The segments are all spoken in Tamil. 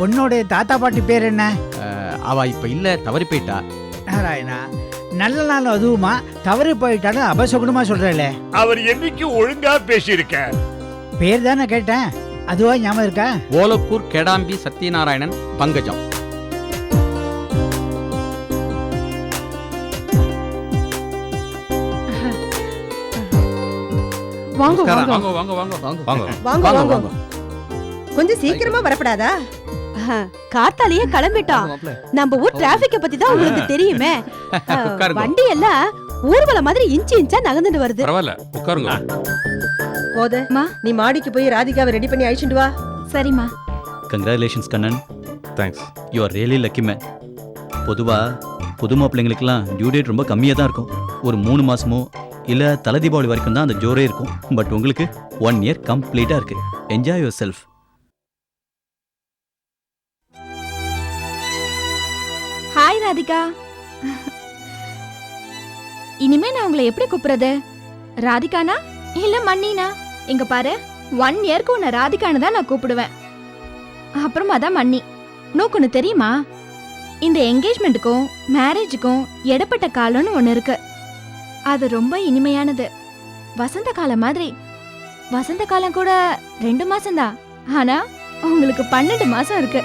பொண்ணோட தாத்தா பாட்டி பேர் என்ன? அவ இப்ப இல்ல தவறி போயிட்டா. நாராயணா நல்ல நாள் அதுவுமா தவறி போயிட்டாலும் அபசகுணமா சொல்றல அவர் என்னைக்கு ஒழுங்கா பேசியிருக்க பேர் தானே கேட்டேன். அதுவா ஞாபகம் இருக்கா? ஓலப்பூர் கெடாம்பி சத்யநாராயணன் பங்கஜம். வாங்க வாங்க வாங்க. வாங்க வாங்க வாங்க. வாங்க. கொஞ்சம் சீக்கிரமா வரப்படாதா? காத்தாலேயே கிளம்பிட்டோம். நம்ம ஊர் டிராபிக்க பத்தி தான் உங்களுக்கு தெரியுமே. வண்டி எல்லாம் ஊர்வலம் மாதிரி இன்ச்சு இன்ச்சா நகர்ந்துட்டு வருது. பரவாயில்ல உட்காருங்க. போத. அம்மா. நீ மாடிக்கு போய் ராதிகாவை ரெடி பண்ணி அழிச்சுட்டு வா. சரிம்மா. Congratulations Kannan. Thanks you are really lucky man பொதுவாக புது மாப்பிள்ளைங்களுக்குலாம் டியூ டேட் ரொம்ப கம்மியாக தான் இருக்கும். ஒரு மூணு மாதமோ இல்லை தலை தீபாவளி வரைக்கும் தான் அந்த ஜோரே இருக்கும். பட் உங்களுக்கு ஒன் இயர் கம்ப்ளீட்டாக இருக்கு. என்ஜாய் யுவர் செல்ஃப் ராதிகா இனிமே நான் உங்களை எப்படி கூப்பிடுறது? ராதிகானா? இல்ல மன்னினா? இங்க பாரு ஒன் இயர்க்கு உன்னை ராதிகான்னு தான் நான் கூப்பிடுவேன். அப்புறமா தான் மன்னி. நோக்கு ஒன்று தெரியுமா? இந்த என்கேஜ்மெண்ட்டுக்கும் மேரேஜுக்கும் எடப்பட்ட காலம்னு ஒன்று இருக்கு. அது ரொம்ப இனிமையானது. வசந்த காலம் மாதிரி. வசந்த காலம் கூட ரெண்டு மாசம்தான். ஆனா உங்களுக்கு பன்னெண்டு மாசம் இருக்கு.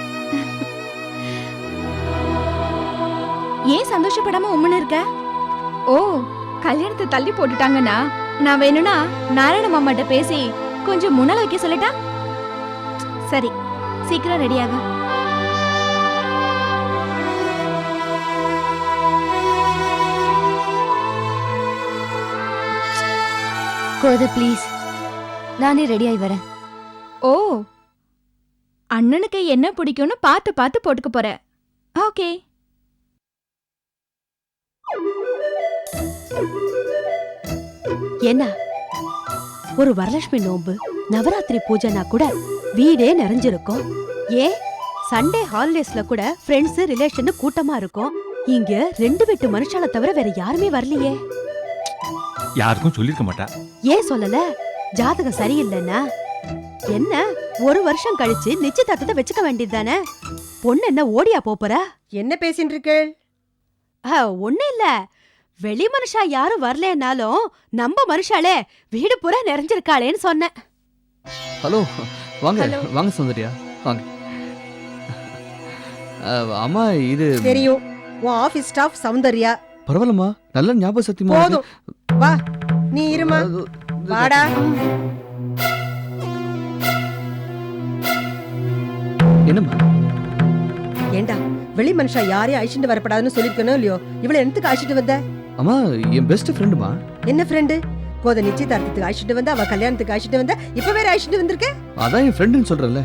ஏன் சந்தோஷப்படாம உம்முன்னு இருக்க? ஓ கல்யாணத்தை தள்ளி போட்டுட்டாங்கன்னா நான் வேணும்னா நாராயண மாமாட்ட பேசி கொஞ்சம் முன்னால வைக்க சொல்லட்டா? சரி சீக்கிரம் ரெடியாக குழந்தை ப்ளீஸ் நானே ரெடி ஆகி வரேன். ஓ அண்ணனுக்கு என்ன பிடிக்கும்னு பார்த்து பார்த்து போட்டுக்க போற. ஓகே. என்ன ஒரு வரலட்சுமி நோன்பு நவராத்திரி பூஜைனா கூட வீடே நிறைஞ்சிருக்கும். ஏ சண்டே ஹாலிடேஸ்ல கூட ஃப்ரெண்ட்ஸ் ரிலேஷன் கூட்டமா இருக்கும். இங்க ரெண்டு வெட்டு மனுஷால தவிர வேற யாருமே வரலையே. யாருக்கும் சொல்லிருக்க மாட்டா. ஏன் சொல்லல? ஜாதகம் சரியில்லைன்னா? என்ன ஒரு வருஷம் கழிச்சு நிச்சயதார்த்தத்தை வச்சுக்க வேண்டியதுதானே? பொண்ணு என்ன ஓடியா போறா? என்ன பேசிட்டு இருக்கேள்? ஒண்ணு இல்ல. வெளி மனுஷா யாரும் வரலனாலும் நம்ம மனுஷாலே வீடு பூரா நிறைஞ்சிருக்காளேன்னு சொன்னேன். ஹலோ வாங்க Hello. வாங்க சுந்தரியா வாங்க. அஹ், அம்மா இது தெரியும். உன் ஆபீஸ் ஸ்டாஃப் சௌந்தர்யா. பரவாயில்லம்மா நல்ல ஞாபக சத்தியமா இருக்கு. போதும். வா நீ இருமா. அது- வாடா. என்னம்மா? ஏண்டா? வெளி மனுஷா யாரையும் அழிச்சுட்டு வரப்படாதுன்னு சொல்லிருக்கணும் இல்லையோ? இவளை என்னத்துக்கு அழிச்சிட்டு வந்த? அம்மா என் பெஸ்ட் ஃப்ரெண்டுமா என்ன ஃப்ரெண்டு கோத நிச்சயதார்த்தத்துக்கு அழிச்சிட்டு வந்த அவ கல்யாணத்துக்கு அழிச்சிட்டு வந்த இப்ப வேற அழிச்சிட்டு வந்திருக்க? அதான் என் ஃப்ரெண்டுன்னு சொல்றேன்ல.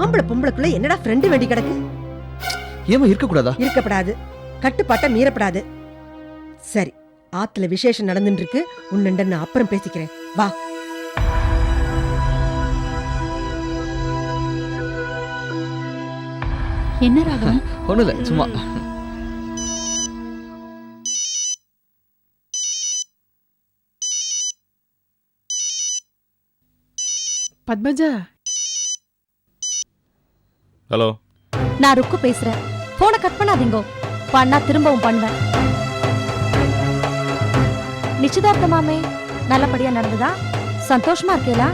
ஆம்பளை பொம்பளைக்குள்ள என்னடா ஃப்ரெண்டு வேண்டி கிடக்கு? ஏமா இருக்க கூடாதா இருக்கப்படாது. கட்டுப்பாட்ட மீறப்படாது. சரி ஆத்துல விசேஷம் நடந்துட்டு இருக்கு. உன்னண்ட நான் அப்புறம் பேசிக்கிறேன். வா. என்ன ராகவன் ஒண்ணும் இல்ல சும்மா. பத்மஜா. ஹலோ. நான் ருக்கு பேசுறேன். போனை கட் பண்ணாதீங்க. பண்ணா திரும்பவும் பண்ணுவேன். நிச்சயதார்த்தமாமே நல்லபடியா நடந்ததா? சந்தோஷமா இருக்கேலா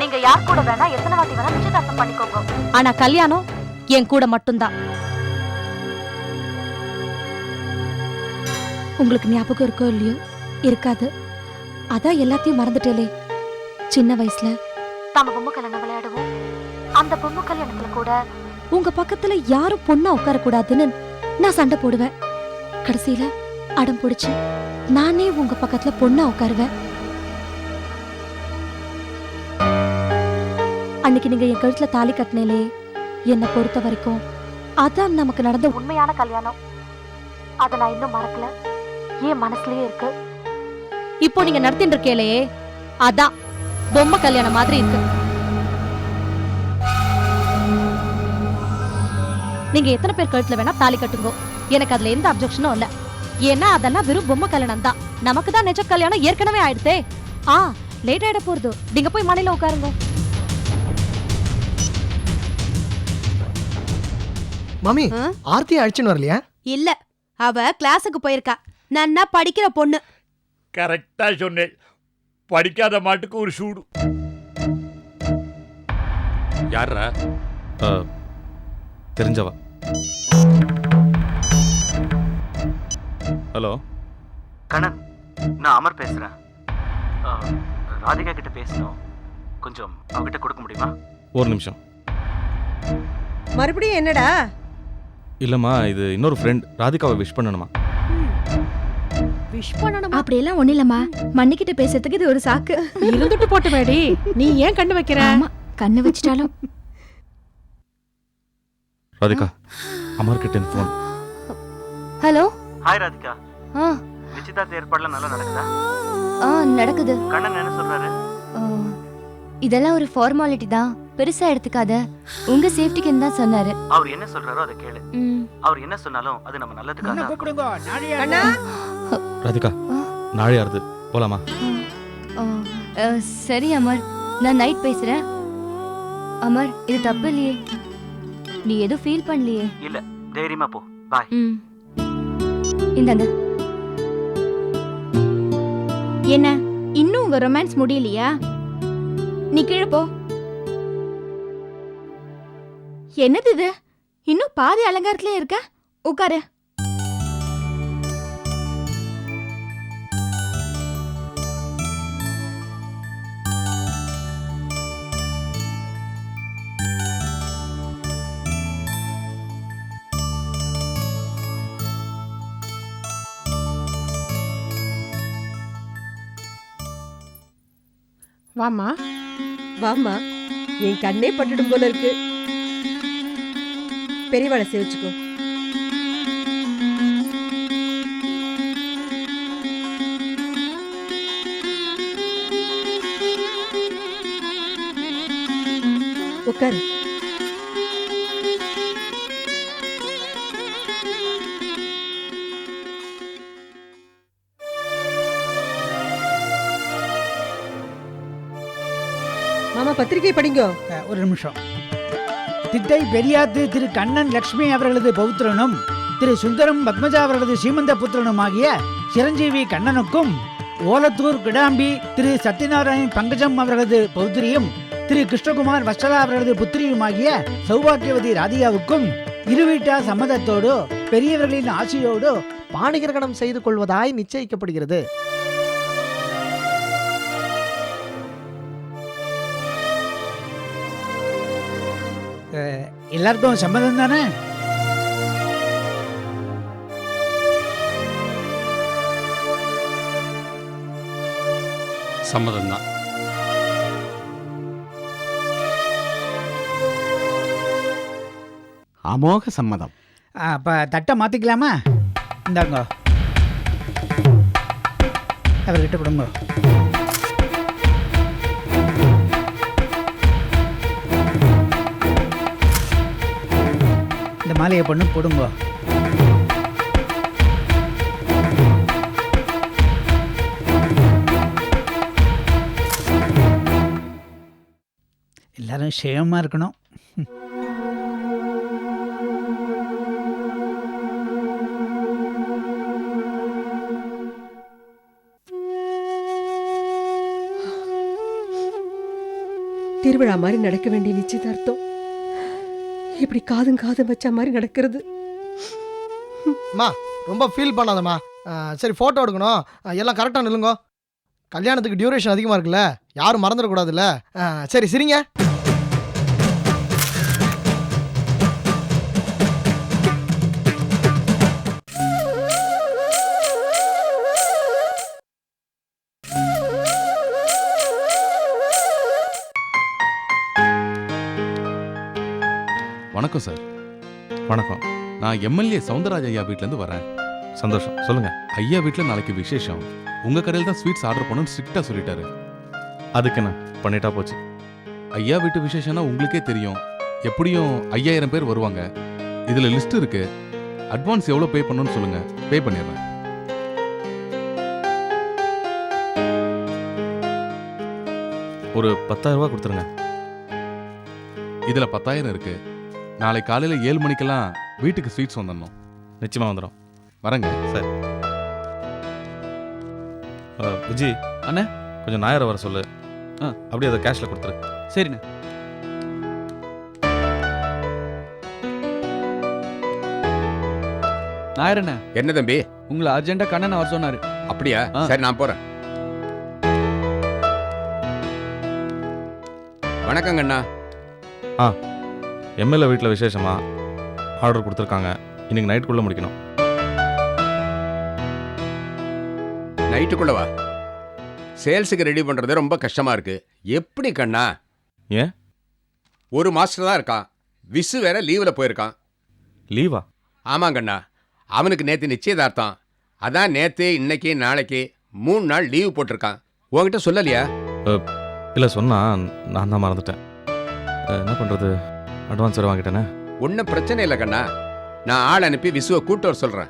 நீங்க யார் கூட வேணா எத்தனை வாட்டி வேணா நிச்சயதார்த்தம் பண்ணிக்கோங்க. ஆனா கல்யாணம் என் கூட மட்டும்தான். உங்களுக்கு ஞாபகம் இருக்கோ இல்லையோ? இருக்காது. அதான் எல்லாத்தையும் மறந்துட்டேலே. சின்ன வயசுல நம்ம பொம்மை கல்யாணம் விளையாடுவோம்? அந்த பொம்மை கல்யாணத்துல கூட உங்க பக்கத்துல யாரும் பொண்ணா உட்கார கூடாதுன்னு நான் சண்டை போடுவேன். கடைசியில அடம் பிடிச்சு நானே உங்க பக்கத்துல பொண்ணா உட்காருவேன். அன்னைக்கு நீங்க என் கழுத்துல தாலி கட்டினேலே. என்னை பொறுத்த வரைக்கும் அதான் நமக்கு நடந்த உண்மையான கல்யாணம். அத நான் இன்னும் மறக்கல. ஏன் மனசுலயே இருக்கு. இப்போ நீங்க நடத்திட்டு இருக்கேலையே அதான் பொம்மை கல்யாணம் மாதிரி இருக்கு. நீங்க எத்தனை பேர் கழுத்துல வேணா தாலி கட்டுங்க. எனக்கு அதுல எந்த அப்ஜெக்ஷனும் இல்ல. ஏன்னா அதெல்லாம் வெறும் பொம்மை கல்யாணம் தான். நமக்கு தான் நிஜ கல்யாணம் ஏற்கனவே ஆயிடுதே. ஆ லேட் ஆயிட போறது நீங்க போய் மலையில உட்காருங்க. மாமி ஆ? ஆர்த்தி அழிச்சுன்னு வரலையா? இல்ல அவ கிளாஸுக்கு போயிருக்கா. நன்னா படிக்கிற பொண்ணு? கரெக்டா சொன்னேன். படிக்காத மாட்டுக்கு ஒரு சூடு. யாரா தெரிஞ்சவா? ஹலோ? கண்ணன் நான் அமர் பேசுறேன். ராதிகா கிட்ட பேசணும். கொஞ்சம் அவகிட்ட கொடுக்க முடியுமா? ஒரு நிமிஷம். மறுபடியும் என்னடா? இல்லைம்மா இது இன்னொரு ஃப்ரெண்ட் ராதிகாவை விஷ் பண்ணணுமா? விஷ் பண்ணணுமா? அப்படியெல்லாம் ஒண்ணு இல்லம்மா. மண்ணிக்கிட்ட பேசுறதுக்கு இது ஒரு சாக்கு. இருந்துட்டு போட்டு வேடி நீ ஏன் கண்ணு வைக்கிற? ஆமா கண்ணு வச்சிட்டாலும். ராதிகா அமர்கிட்ட ஃபோன் ஹலோ? ஹாய் ராதிகா. ஆ. நிச்சயதார்த்த ஏற்பாடுலாம் நல்லா நடக்குதா? ஆ நடக்குது. கண்ணன் என்ன சொல்றாரு? ஆ, இதெல்லாம் ஒரு ஃபார்மாலிட்டி தான். பெருசா எடுத்துக்காத. உங்க சேஃப்டிக்கு தான் சொன்னாரு. அவர் என்ன சொல்றாரோ அதை கேளு. ம், அவர் என்ன சொன்னாலும் அது நம்ம நல்லதுக்காக தான் இருக்கும். கூப்பிடுங்க. கண்ணா? ராதிகா நாளை யாருது? போலாமா? ஆ, ஆ, சரி அமர். நான் நைட் பேசுறேன். அமர் இது தப்பு இல்லையே. நீ எதுவும் ஃபீல் பண்ணலையே. இல்ல தைரியமா போ. பாய் ம். இந்தாங்க. என்ன இன்னும் உங்க ரொமான்ஸ் முடியலையா? நீ கீழே போ. என்னது இது? இன்னும் பாதி அலங்காரத்திலே இருக்க? உட்காரு. வாமா வாம்மா. என் கண்ணே பட்டுடும் போல இருக்கு. பெரியவாளை சேவிச்சுக்கோ உட்காரு மாமா பத்திரிகை படிங்க. ஒரு நிமிஷம். திட்டை பெரியாத்து திரு கண்ணன் லக்ஷ்மி அவர்களது பௌத்திரனும் திரு சுந்தரம் பத்மஜா அவர்களது சீமந்த புத்திரனும் ஆகிய சிரஞ்சீவி கண்ணனுக்கும் ஓலத்தூர் கிடாம்பி திரு சத்யநாராயண் பங்கஜம் அவர்களது பௌத்திரியும் திரு கிருஷ்ணகுமார் வத்சலா அவர்களது புத்திரியுமாகிய சௌபாக்கியவதி ராதிகாவுக்கும் இருவீட்டார் சம்மதத்தோடு பெரியவர்களின் ஆசையோடு பாணிகிரகணம் செய்து கொள்வதாய் நிச்சயிக்கப்படுகிறது. எல்லாருக்கும் சம்மதம் தானே? சம்மதம் தான். அமோக சம்மதம். அப்போ தட்டை மாற்றிக்கலாமா இந்தாங்க. அவர்கிட்ட கொடுங்க. இந்த மாலையை பொண்ணு போடுங்க எல்லாரும் சேமமாக இருக்கணும். திருவிழா மாதிரி நடக்க வேண்டிய நிச்சயதார்த்தம். இப்படி காதும் காதும் வச்ச மாதிரி நடக்கிறது. அம்மா ரொம்ப ஃபீல் பண்ணாதம்மா. சரி ஃபோட்டோ எடுக்கணும். எல்லாம் கரெக்டாக நில்லுங்க. கல்யாணத்துக்கு டியூரேஷன் அதிகமாக இருக்குல்ல. யாரும் மறந்துடக்கூடாதுல்ல. சரி சரிங்க. வணக்கம். நான் எம்எல்ஏ சவுந்தரராஜ் ஐயா வீட்டிலேருந்து வரேன். சந்தோஷம். சொல்லுங்க. ஐயா வீட்டில் நாளைக்கு விசேஷம். உங்க கடையில் தான் ஸ்வீட்ஸ் ஆர்டர் பண்ணணும்னு ஸ்ட்ரிக்டாக சொல்லிட்டாரு. அதுக்கு என்ன? பண்ணிட்டா போச்சு. ஐயா வீட்டு விசேஷம்னா உங்களுக்கே தெரியும். எப்படியும் ஐயாயிரம் பேர் வருவாங்க. இதில் லிஸ்ட் இருக்கு. அட்வான்ஸ் எவ்வளோ பே பண்ணணும்னு சொல்லுங்க. பே பண்ணிடுறேன். ஒரு பத்தாயிரம் ரூபாய் கொடுத்துருங்க. இதில் பத்தாயிரம் இருக்கு. நாளை காலையில் ஏழு மணிக்கெல்லாம் வீட்டுக்கு ஸ்வீட்ஸ் வந்துடணும். நிச்சயமா வந்துடும் வரேங்க. சார். விஜி அண்ணே. கொஞ்சம் நாயரை வர சொல்லு. ஆ. அப்படியே அதை கேஷ்ல கொடுத்துரு. சரிண்ணே. நாயரண்ணே என்ன தம்பி? உங்களை அர்ஜென்ட்டா கண்ணன் அவர் சொன்னாரு. அப்படியா? ஆ. சரி நான் போறேன். வணக்கங்க அண்ணா எம்எல்ஏ வீட்டில் விசேஷமா? ஆர்டர் கொடுத்துருக்காங்க. இன்னைக்கு நைட்டுக்குள்ளே முடிக்கணும். நைட்டுக்குள்ளவா சேல்ஸுக்கு ரெடி பண்றது ரொம்ப கஷ்டமா இருக்கு. எப்படி கண்ணா? ஏன்? ஒரு மாஸ்டர் தான் இருக்கான். விசு வேற லீவ்ல போயிருக்கான். லீவா ஆமாங்கண்ணா அவனுக்கு நேத்து நிச்சயதார்த்தம். அதான் நேத்து இன்னைக்கு நாளைக்கு மூணு நாள் லீவு போட்டிருக்கான். உன்கிட்ட சொல்லலையா? இல்லை சொன்னா நான் தான் மறந்துட்டேன். என்ன பண்ணுறது அட்வான்ஸ் வேறு வாங்கிட்டேனே? ஒன்றும் பிரச்சனை இல்லை கண்ணா. நான் ஆள் அனுப்பி விசுவை கூட்டு வர சொல்றேன்.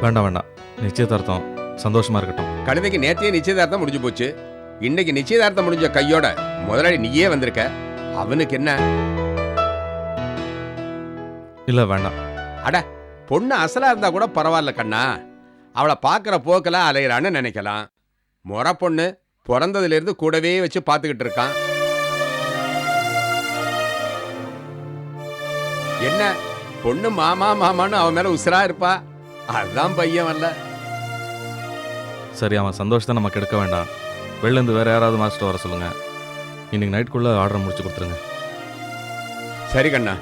வேண்டாம் வேண்டாம். நிச்சயதார்த்தம் சந்தோஷமா இருக்கட்டும். கழுதைக்கு நேத்தியே நிச்சயதார்த்தம் முடிஞ்சு போச்சு. இன்னைக்கு நிச்சயதார்த்தம் முடிஞ்ச கையோட முதலாளி நீயே வந்திருக்க. அவனுக்கு என்ன? இல்லை வேண்டாம். பொண்ணு அசலா இருந்தா கூட பரவாயில்ல கண்ணா. அவளை பார்க்குற போக்கில் அலையிறான்னு நினைக்கலாம். முறை பொண்ணு பிறந்ததுல இருந்து கூடவே வச்சு பார்த்துக்கிட்டு இருக்கான். என்ன பொண்ணு மாமா மாமான்னு அவன் மேல உசுரா இருப்பா. அதுதான் பையன் வரல சரி அவன் சந்தோஷத்தை நம்ம கெடுக்க வேண்டாம். வெளிலேருந்து வேற யாராவது மாஸ்டர் வர சொல்லுங்க. இன்னைக்கு நைட்டுக்குள்ளே ஆர்டர் முடிச்சு கொடுத்துருங்க. சரி கண்ணா.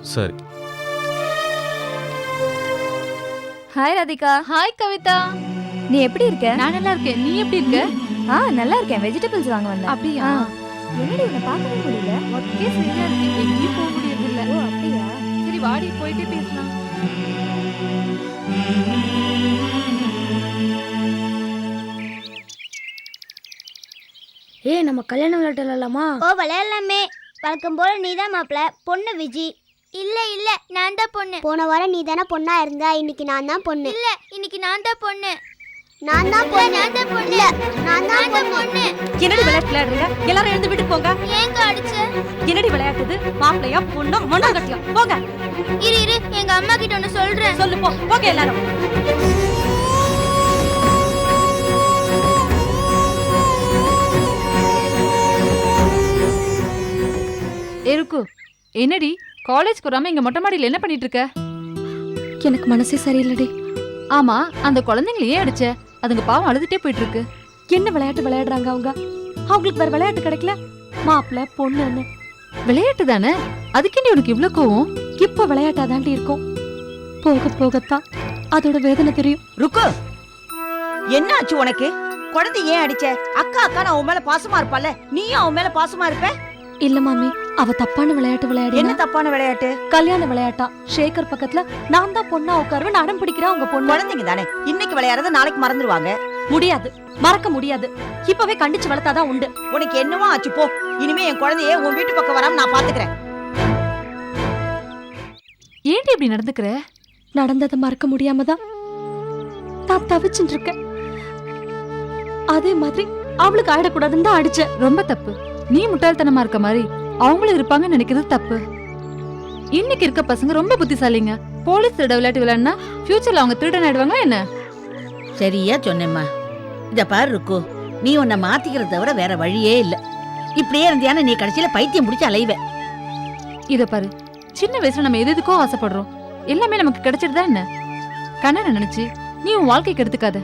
சரி. ஹாய் ராதிகா. ஹாய் கவிதா. நீ எப்படி இருக்க? நான் நல்லா இருக்கேன். நீ எப்படி இருக்க? ஆ நல்லா இருக்கேன். வெஜிடபிள்ஸ் வாங்க வந்தேன். அப்படியா? ஆ. என்னடி உன்னை பார்க்கவே முடியல? ஒர்க்கே சரியா இருக்கு. எங்கேயும் போக முடியறது இல்ல ஓ அப்படியா? வாடி போயிட்டே பேசலாம். ஏய் நம்ம கல்யாணம் விளையாடலாமா? ஓ விளையாடலாமே. வழக்கம் போல நீ தான் மாப்பிள. பொண்ணு விஜி. இல்ல இல்ல நான் தான் பொண்ணு. போன வாரம் நீ தானே பொண்ணா இருந்தா இன்னைக்கு நான் தான் பொண்ணு. இல்ல இன்னைக்கு நான் தான் பொண்ணு. நான் தான் பொண்ணு. நான் தான் பொண்ணு. நான் தான் பொண்ணு. என்னடி விளையாட்டு விளையாடுறீங்க எல்லாரும் எழுந்து வீட்டுக்கு போங்க. ஏங்க அடிச்ச? என்னடி விளையாட்டுது? மாப்பிளையா பொண்ணா மொண்டாங்கட்டியா போங்க. இரு இரு. எங்க அம்மா கிட்ட ஒன்னு சொல்றேன். சொல்லு போ. போங்க எல்லாரும். இருக்கு என்னடி? காலேஜ் வராம இங்க மொட்டை மாடியில என்ன பண்ணிட்டு இருக்க? எனக்கு மனசே சரியில்லடி. ஆமா அந்த குழந்தைங்களை ஏன் அடிச்ச. அதுங்க பாவம் அழுதுட்டே போயிட்டு இருக்கு என்ன விளையாட்டு விளையாடுறாங்க அவங்க? அவங்களுக்கு வேற விளையாட்டு கிடைக்கல? மாப்பிள்ள பொண்ணுன்னு. விளையாட்டு தானே? அதுக்கே உனக்கு இவ்ளோ கோவம்? இப்ப விளையாட்டாதாண்டி இருக்கும். போக போகத்தான். அதோட வேதனை தெரியும். ருக்கு! என்ன ஆச்சு உனக்கு? குழந்தை ஏன் அடிச்ச? அக்கா அக்கா நான் உன் மேல பாசமா இருப்பால நீயும் அவன் மேல பாசமா இருப்ப? இல்ல மாமி. அவ தப்பான விளையாட்டு விளையாடி என்ன தப்பான விளையாட்டு? கல்யாண விளையாட்டா? ஷேகர் பக்கத்துல நான் தான் பொண்ணா உட்காருவேன் அடம் பிடிக்கிறா உங்க பொண்ணு? குழந்தைங்க தானே. இன்னைக்கு விளையாடுறத நாளைக்கு மறந்துடுவாங்க முடியாது. மறக்க முடியாது. இப்பவே கண்டிச்சு வளர்த்தாதான் உண்டு. உனக்கு என்னவோ ஆச்சு போ. இனிமே என் குழந்தைய உன் வீட்டு பக்கம் வராம நான் பாத்துக்கிறேன். ஏன்டி இப்படி நடந்துக்கிற? நடந்ததை மறக்க முடியாம தான் நான் தவிச்சுட்டு இருக்கேன் அதே மாதிரி அவளுக்கு ஆயிடக்கூடாதுன்னு தான் அடிச்சேன். ரொம்ப தப்பு. நீ முட்டாள்தனமா இருக்க மாதிரி அவங்களும் இருப்பாங்கன்னு நினைக்கிறது தப்பு. இன்னைக்கு இருக்க பசங்க ரொம்ப புத்திசாலிங்க. போலீஸ் திருட விளையாட்டு விளையாடுனா ஃபியூச்சர்ல அவங்க திருடன் ஆயிடுவாங்க என்ன? சரியா சொன்னேம்மா. இத பாரு ருக்கு. நீ உன்னை மாத்திக்கிறத தவிர வேற வழியே இல்ல. இப்படியே இருந்தியானா நீ கடைசியில பைத்தியம் பிடிச்சி அலைவ. இத பாரு. சின்ன வயசுல நம்ம எது எதுக்கோ ஆசைப்படுறோம். எல்லாமே நமக்கு கிடைச்சிடுதா என்ன? கண்ணனை நினைச்சு நீ உன் வாழ்க்கைக்கு எடுத்துக்காத.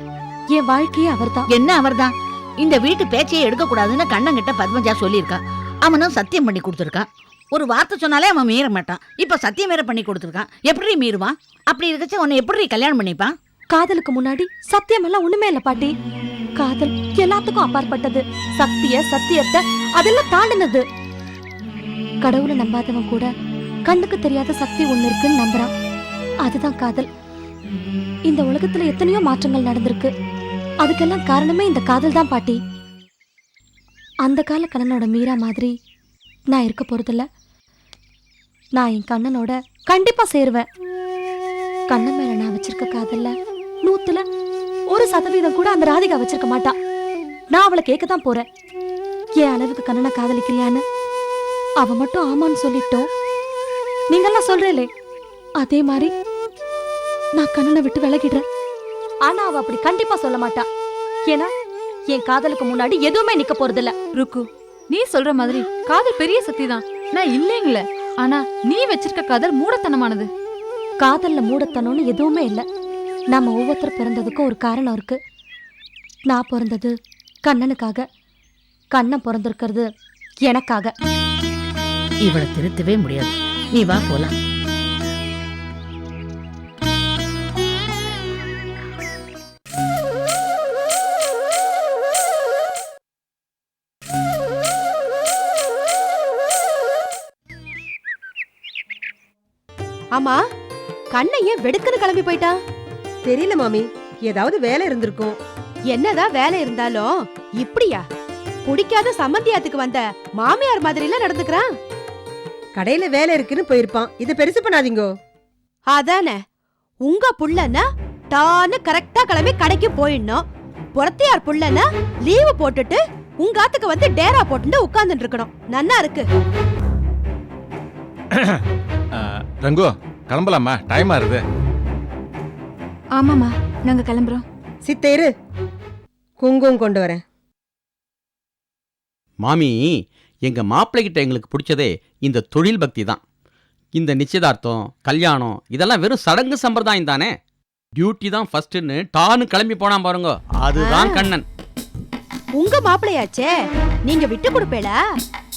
என் வாழ்க்கையே அவர்தான். என்ன அவர்தான்? இந்த வீட்டு பேச்சையே எடுக்க கூடாதுன்னு கண்ணங்கிட்ட பத்மஜா சொல்லியிருக்கான் அவனும் சத்தியம் பண்ணி கொடுத்துருக்கான். ஒரு வார்த்தை சொன்னாலே அவன் மீற மாட்டான். இப்போ சத்தியம் வேற பண்ணி கொடுத்துருக்கான். எப்படி மீறுவான்? அப்படி இருக்கச்சு உன்னை எப்படி கல்யாணம் பண்ணிப்பான்? காதலுக்கு முன்னாடி சத்தியம் எல்லாம் ஒண்ணுமே இல்ல பாட்டி. காதல் எல்லாத்துக்கும் அப்பாற்பட்டது. சக்திய சத்தியத்தை அதெல்லாம் தாண்டினது. கடவுளை நம்பாதவன் கூட கண்ணுக்கு தெரியாத சக்தி ஒண்ணு இருக்குன்னு நம்புறான். அதுதான் காதல். இந்த உலகத்துல எத்தனையோ மாற்றங்கள் நடந்திருக்கு. அதுக்கெல்லாம் காரணமே இந்த காதல் தான் பாட்டி. அந்த கால கண்ணனோட மீரா மாதிரி நான் இருக்க போறதில்ல. நான் என் கண்ணனோட கண்டிப்பா சேருவேன். கண்ணன் மேல நான் வச்சிருக்க காதல்ல நூத்துல ஒரு சதவீதம் கூட அந்த ராதிகா வச்சிருக்க மாட்டா. நான் அவளை கேட்க தான் போறேன். என் அளவுக்கு கண்ணனை காதலிக்கிறியான்னு? அவ மட்டும் ஆமான்னு சொல்லிட்டோம். நீங்கெல்லாம் சொல்றீங்களே. அதே மாதிரி நான் கண்ணனை விட்டு விலகிடுறேன். ஆனா அவ அப்படி கண்டிப்பா சொல்ல மாட்டா. ஏன்னா என் காதலுக்கு முன்னாடி எதுவுமே நிக்க போறதில்ல. ருக்கு நீ சொல்ற மாதிரி காதல் பெரிய சக்தி தான். நான் இல்லைங்கள. ஆனா நீ வச்சிருக்க காதல் மூடத்தனமானது. காதல்ல மூடத்தனம்னு எதுவுமே இல்ல. நம்ம ஒவ்வொருத்தர் பிறந்ததுக்கும் ஒரு காரணம் இருக்கு. நான் பிறந்தது கண்ணனுக்காக. கண்ணன் பிறந்திருக்கிறது எனக்காக. இவளை திருத்தவே முடியாது. நீ வா போலாம். ஆமா கண்ணன் ஏன் வெடுக்குன்னு கிளம்பி போயிட்டான் தெரியல மாமி ஏதாவது வேலை இருந்திருக்கும். என்னதான் வேலை இருந்தாலும் இப்படியா? பிடிக்காத சம்மந்தியாத்துக்கு வந்த மாமியார் மாதிரில நடந்துக்கிறான். கடையில வேலை இருக்குன்னு போயிருப்பான். இதை பெருசு பண்ணாதீங்கோ. அதானே உங்க புள்ளன்னா தானு கரெக்டா கிளம்பி கடைக்கு போயிடணும். புறத்தியார் புள்ளன்னா லீவு போட்டுட்டு உங்க ஆத்துக்கு வந்து டேரா போட்டுட்டு உட்கார்ந்துட்டு இருக்கணும். நன்னா இருக்கு. ரங்கோ கிளம்பலாமா? டைம் ஆறுது ஆமாமா நாங்க கிளம்புறோம். சித்தேரு குங்குமம் கொண்டு வரேன். மாமி எங்க மாப்பிள்ளை கிட்ட எங்களுக்கு பிடிச்சதே இந்த தொழில் பக்தி தான். இந்த நிச்சயதார்த்தம் கல்யாணம் இதெல்லாம் வெறும் சடங்கு சம்பிரதாயம் தானே? டியூட்டி தான் ஃபர்ஸ்ட்னு டான்னு கிளம்பி போனா பாருங்க. அதுதான். கண்ணன். உங்க மாப்பிளையாச்சே நீங்க விட்டு கொடுப்பேளா? ஹம்,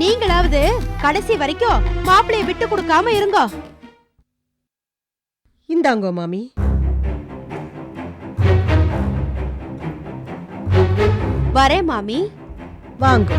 நீங்களாவது கடைசி வரைக்கும் மாப்பிளைய விட்டு கொடுக்காம இருங்க. இந்தாங்கோ மாமி. வரேன் மாமி. வாங்க.